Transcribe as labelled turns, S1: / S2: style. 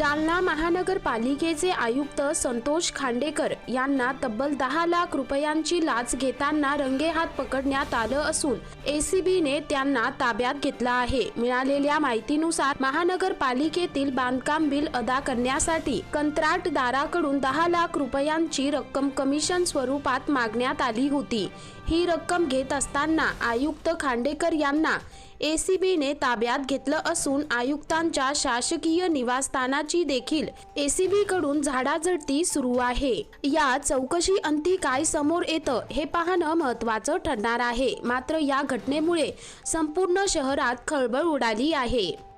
S1: जालना महानगरपालिकेचे आयुक्त संतोष खांडेकर यांना तब्बल दहा लाख रुपयांची लाच घेताना रंगेहात पकडण्यात आलं असून एसीबीने त्यांना ताब्यात घेतलं आहे. मिळालेल्या माहितीनुसार महानगरपालिकेतील बांधकाम बिल अदा करण्यासाठी कंत्राटदाराकडून दहा लाख रुपयांची रक्कम कमिशन स्वरूपात मागण्यात आली होती. ही रक्कम घेत असताना आयुक्त खांडेकर यांना एसीबीने ताब्यात घेतलं असून आयुक्तांच्या शासकीय निवासस्थानाची देखील एसीबी कडून झाडाझडती सुरू आहे. या चौकशी अंती काय समोर येतं हे पाहणं महत्वाचं ठरणार आहे. मात्र या घटनेमुळे संपूर्ण शहरात खळबळ उडाली आहे.